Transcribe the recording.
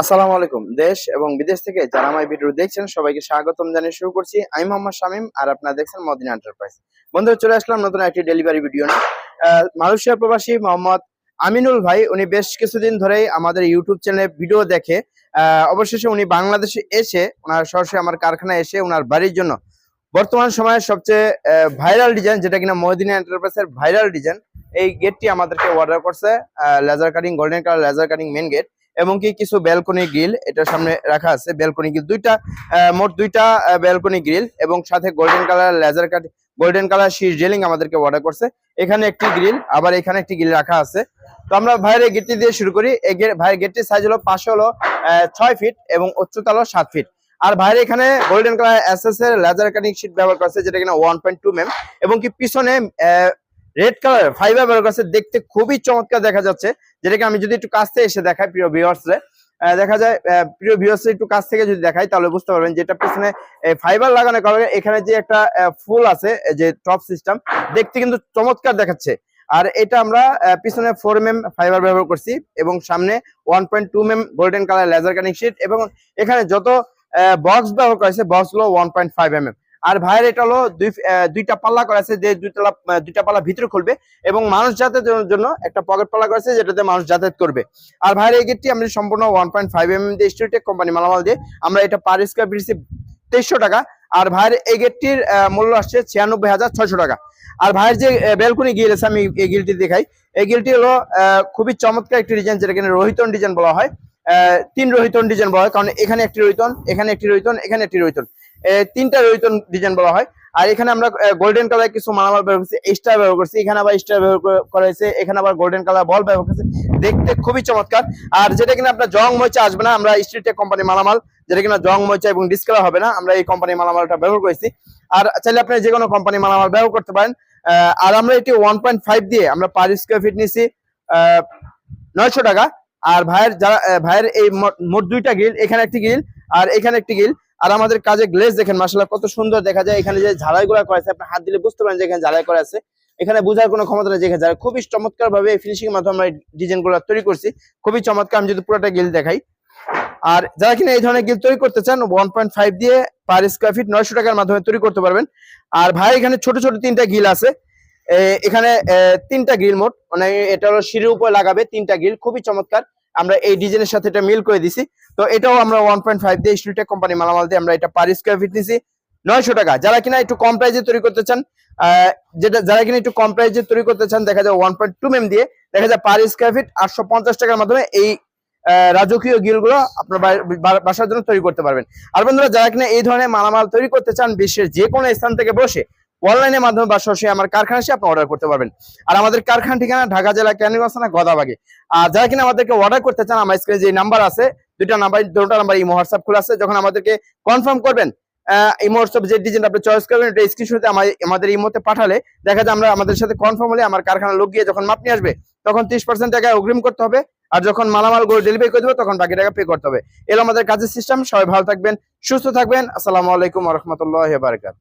আসসালামু আলাইকুম, দেশ এবং বিদেশ থেকে যারা আমার ভিডিও দেখছেন, সবাইকে স্বাগতম জানিয়ে শুরু করছি। আমি মোহাম্মদ শামিম আর আপনারা দেখছেন মদিনা এন্টারপ্রাইজ বন্ধুরা, চলে আসলাম নতুন একটি ডেলিভারি ভিডিও নিয়ে। মালয়েশিয়া প্রবাসী মোহাম্মদ আমিনুল ভাই, উনি বেশ কিছুদিন ধরেই আমাদের ইউটিউব চ্যানেলে ভিডিও দেখে। অবশেষে উনি বাংলাদেশে এসে ওনার সরাসরি আমার কারখানায় এসে ওনার বাড়ির জন্য বর্তমান সময়ে সবচেয়ে ভাইরাল ডিজাইন যেটা কিনা মদিনা এন্টারপ্রাইজের ভাইরাল ডিজাইন এই গেটটি আমাদেরকে অর্ডার করছে laser cutting golden colour laser cutting main gate এবং কি কিছু ব্যালকনি গ্রিল এটার সামনে রাখা আছে। ব্যালকনি গ্রিল দুইটা মোট দুইটা ব্যালকনি গ্রিল এবং সাথে golden colour laser cut golden colour শীষ জেলিং আমাদেরকে অর্ডার করছে। এখানে একটি গ্রিল আবার এখানে একটি গ্রিল রাখা আছে। তো আমরা ভাইয়ের এই গেটটি দিয়ে শুরু করি। এই ভাইয়ের গেটটির সাইজ হলো পাঁচশো হলো ছয় ফিট এবং উচ্চতা হলো সাত ফিট আর ভাইয়ের এখানে গোল্ডেন কালার এস এস এর লেজার কাটিং শীট ব্যবহার করছে যেটা কিনা ওয়ান পয়েন্ট টু এম এবং কি পিছনে রেড কালার ফাইবার ব্যবহার করছে, দেখতে খুবই চমৎকার দেখা যাচ্ছে। যেটাকে আমি যদি একটু কাছ থেকে এসে দেখাই, প্রিয় ভিউয়ার্স দেখা যায় প্রিয় ভিউয়ার্স একটু কাছ থেকে যদি দেখাই, তাহলে বুঝতে পারবেন যেটা পিছনে ফাইবার লাগানোর কারণে এখানে যে একটা ফুল আছে যে টপ সিস্টেম দেখতে কিন্তু চমৎকার দেখাচ্ছে। আর এটা আমরা পিছনে ফোর এম ফাইবার ব্যবহার করছি এবং সামনে one point two M golden colour laser cutting sheet এবং এখানে যত বক্স ব্যবহার করেছে বক্সগুলো one point five M M আর ভাইয়ের এটা হলো দুই দুইটা পাল্লা করেছে যে দুইটা দুইটা পাল্লা ভিতরে খুলবে এবং মানুষ যাতায়াতের জন্য একটা পকেট পাল্লা করেছে যেটাতে মানুষ যাতায়াত করবে। আর ভাইয়ের এই গেটটি আমরা সম্পূর্ণ ওয়ান পয়েন্ট ফাইভ এম দিয়ে স্ট্রিটেক কোম্পানি মালামাল দিয়ে আমরা এটা পার স্কোয়ার ফিট তেইশশো টাকা, আর ভাইয়ের এই গেটটির মূল্য আসছে ছিয়ানব্বই হাজার ছয়শো টাকা। আর ভাইয়ের যে বেলকুনি গিল আছে আমি এই গিলটি দেখাই। এই গিলটি হলো খুবই চমৎকার একটি ডিজাইন যেটা কিনা রোহিতন ডিজাইন বলা হয়। তিন রোহিতন ডিজাইন বলা হয়, কারণ এখানে একটি রোহিতন, এখানে একটি রোহিতন, এখানে একটি রোহিতন। তিনটা রোহিতন ডিজাইন বলা হয়। আর এখানে আমরা গোল্ডেন কালার কিছু মালামাল ব্যবহার করছি স্টার ব্যবহার করছি। এখানে আবার স্টার ব্যবহার করা- হয়েছে। এখানে আবার গোল্ডেন কালার বল ব্যবহার করছে। দেখতে খুবই চমৎকার। আর যেটা কিনা আপনার জং ময়চা আসবে না, আমরা স্ট্রিটেক কোম্পানি মালামাল, যেটা কিনা জং ময়চা এবং ডিসকালার হবে না, আমরা এই কোম্পানি মালামালটা ব্যবহার করেছি। আর চাইলে আপনি যে কোনো কোম্পানি মালামাল ব্যবহার করতে পারেন। আর আমরা এটি ওয়ান পয়েন্ট ফাইভ দিয়ে আমরা পার স্কোয়ার ফিট নিছি নয়শো টাকা। আর ভাইয়ের যারা ভাইয়ের এই মোট দুইটা গিল এখানে একটি গিল আর এখানে একটি গিল আর আমাদের কাজে গ্লেজ দেখেন মাসাল্লাহ কত সুন্দর দেখা যায়। এখানে যে ঝালাই গুলা করা আছে হাত দিলে বুঝতে পারেন যে এখানে ঝালাই করা আছে। এখানে বোঝার কোনো ক্ষমতা নেই যে এখানে ঝালাই খুবই চমৎকার ভাবে ফিনিশিং মাধ্যমে আমরা ডিজাইনগুলো তৈরি করছি। খুবই চমৎকার, আমি যদি পুরোটা গিল দেখাই। আর যারা কিনা এই ধরনের গিল তৈরি করতে চান ওয়ান পয়েন্ট ফাইভ দিয়ে পার স্কোয়ার ফিট নয়শো টাকার মাধ্যমে তৈরি করতে পারবেন। আর ভাই, এখানে ছোট ছোট তিনটা গিল আছে। এখানে তিনটা গ্রিল মোট। মানে এটা হলো সিঁড়ির উপরে লাগাবে তিনটা গ্রিল খুবই চমৎকার। আমরা এই ডিজাইনের সাথে এটা মিল করে দিছি। তো এটাও আমরা ওয়ান পয়েন্ট ফাইভ দিয়ে স্ট্রিটেক কোম্পানি মালামাল দিয়ে আমরা এটা পার স্কোয়ার ফিট নিছি। নয়শো টাকা। যারা কিনা একটু কম প্রাইজে তৈরি করতে চান যেটা যারা কিনা একটু কম প্রাইজে তৈরি করতে চান, দেখা যায় ওয়ান পয়েন্ট টু এম দিয়ে, দেখা যায় পার স্কোয়ার ফিট আটশো পঞ্চাশ টাকার মাধ্যমে এই রাজকীয় গিলগুলো আপনার বাসার জন্য তৈরি করতে পারবেন। আর বন্ধুরা, যারা কিনা এই ধরনের মালামাল তৈরি করতে চান, বিশ্বের যে কোনো স্থান থেকে বসে অনলাইনের মাধ্যমে বা সরাসরি আমার কারখানা এসে আপনি অর্ডার করতে পারবেন। আর আমাদের কারখানা ঠিকানা ঢাকা জেলা ক্যানিগঞ্জ গদাবাগে। আর যারা কিনা আমাদেরকে অর্ডার করতে চান, আমার স্ক্রিনে যে নাম্বার আছে, দুইটা নাম্বার দুটো নাম্বার ইমো হোয়াটসঅ্যাপ খোলা আছে, যখন আমাদেরকে কনফার্ম করবেন ইমো হোয়াটসঅ্যাপ যে আপনি চয়েস করবেন, এটা স্ক্রিনশটে আমাদের ইমোতে পাঠালে দেখা যায় আমরা আমাদের সাথে কনফার্ম হলে আমার কারখানা লোক গিয়ে যখন মাপ নিয়ে আসবে, তখন ত্রিশ পার্সেন্ট টাকা অগ্রিম করতে হবে। আর যখন মালামালগুলো ডেলিভারি করে দেবো, তখন বাকি টাকা পে করতে হবে। এলো আমাদের কাজের সিস্টেম সবাই ভালো থাকবেন, সুস্থ থাকবেন। আসসালামু আলাইকুম রহমতুল্লাহ বারকাত